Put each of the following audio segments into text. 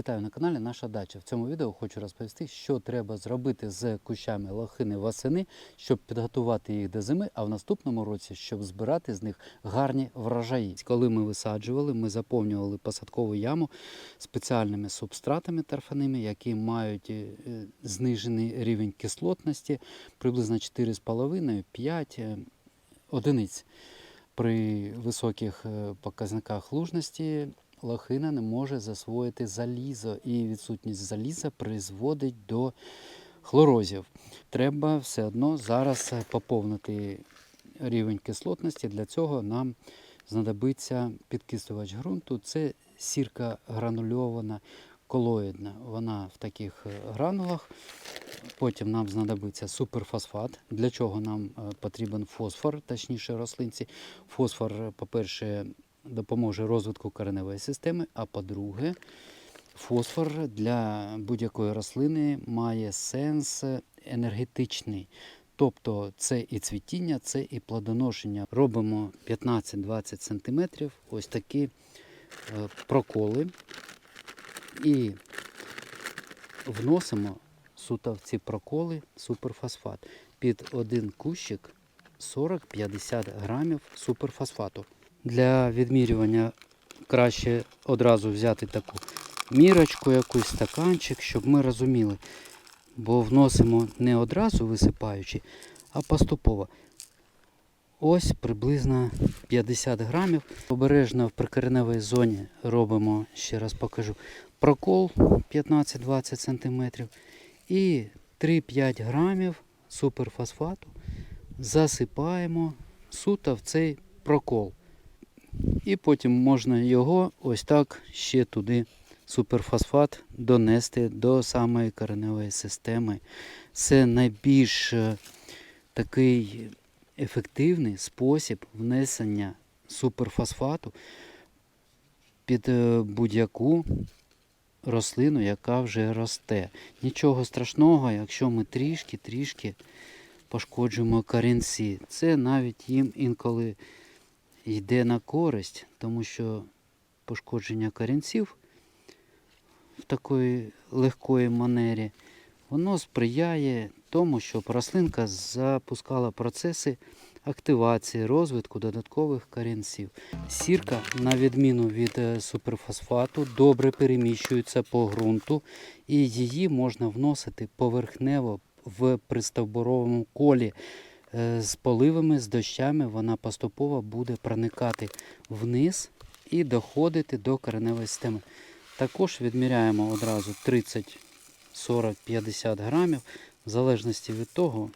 Вітаю на каналі Наша Дача. В цьому відео хочу розповісти, що треба зробити з кущами лохини восени, щоб підготувати їх до зими, а в наступному році, щоб збирати з них гарні врожаї. Коли ми висаджували, ми заповнювали посадкову яму спеціальними субстратами торфяними, які мають е, знижений рівень кислотності приблизно 4,5-5 е, одиниць. При високих е, показниках лужності лохина не може засвоїти залізо, і відсутність заліза призводить до хлорозів. Треба все одно зараз е, поповнити рівень кислотності. Для цього нам знадобиться підкислювач ґрунту. Це сірка гранульована колоїдна. Вона в таких е, гранулах. Потім нам знадобиться суперфосфат. Для чого нам е, потрібен фосфор, точніше рослинці. Фосфор, по-перше, допоможе розвитку кореневої системи, а по-друге, фосфор для будь-якої рослини має сенс енергетичний. Тобто це і цвітіння, це і плодоношення. Робимо 15-20 см ось такі е, проколи і вносимо суто в ці проколи суперфосфат. Під один кущик 40-50 грамів суперфосфату. Для відмірювання краще одразу взяти таку мірочку, якийсь стаканчик, щоб ми розуміли. Бо вносимо не одразу висипаючи, а поступово. Ось приблизно 50 грамів. Обережно в прикореневій зоні робимо, ще раз покажу, прокол 15-20 см і 3-5 грамів суперфосфату засипаємо суто в цей прокол. І потім можна його ось так ще туди, суперфосфат, донести до самої кореневої системи. Це найбільш е, такий ефективний спосіб внесення суперфосфату під е, будь-яку рослину, яка вже росте. Нічого страшного, якщо ми трішки-трішки пошкоджуємо корінці. Це навіть їм інколи йде на користь, тому що пошкодження корінців в такої легкої манері, воно сприяє тому, щоб рослинка запускала процеси активації, розвитку додаткових корінців. Сірка, на відміну від е, суперфосфату, добре переміщується по ґрунту і її можна вносити поверхнево в пристовбуровому колі. Е, З поливами, з дощами вона поступово буде проникати вниз і доходити до кореневої системи. Також відміряємо одразу 30, 40, 50 грамів, в залежності від того,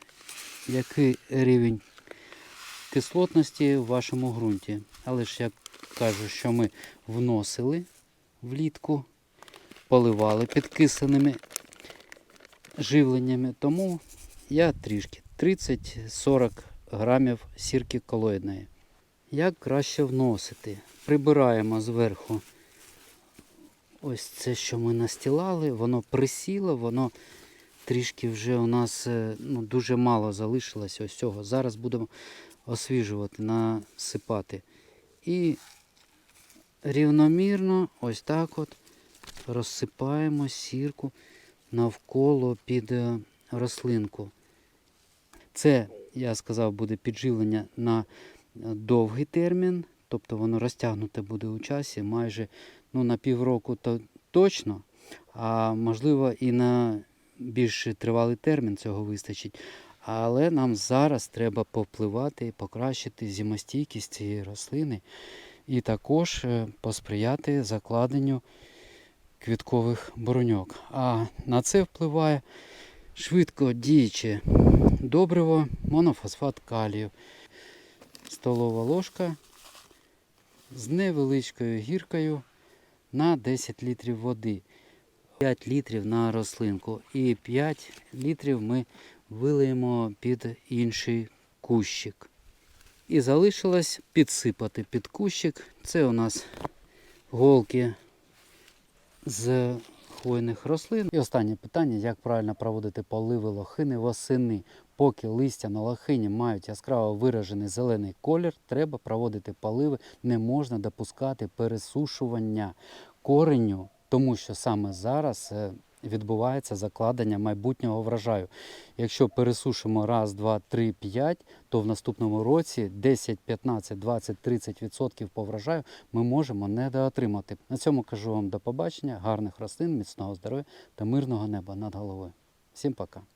який рівень кислотності в вашому ґрунті. Але ж я кажу, що ми вносили влітку, поливали підкисленими живленнями, тому я трішки 30-40 грамів сірки колоїдної. Як краще вносити? Прибираємо зверху ось це, що ми настілали, воно присіло, воно трішки вже у нас е, ну, дуже мало залишилось ось цього. Зараз будемо освіжувати, насипати. І рівномірно ось так от розсипаємо сірку навколо під е, рослинку. Це, я сказав, буде підживлення на е, довгий термін, тобто воно розтягнуте буде у часі майже ну, на півроку то точно, а можливо і на більш тривалий термін цього вистачить. Але нам зараз треба попливати і покращити зимостійкість цієї рослини і також е, посприяти закладенню квіткових бороньок. А на це впливає швидко діюче добриво, монофосфат калію, столова ложка з невеличкою гіркою на 10 літрів води. 5 літрів на рослинку і 5 літрів ми вилиємо під інший кущик. І залишилось підсипати під кущик. Це у нас голки з хвойних рослин. І останнє питання, як правильно проводити поливи лохини восени. Поки листя на лохині мають яскраво виражений зелений колір, треба проводити поливи, не можна допускати пересушування кореню тому що саме зараз е, відбувається закладення майбутнього врожаю. Якщо пересушимо раз, два, три, п'ять, то в наступному році 10, 15, 20, 30 відсотків по врожаю ми можемо недоотримати. На цьому кажу вам до побачення, гарних рослин, міцного здоров'я та мирного неба над головою. Всім пока.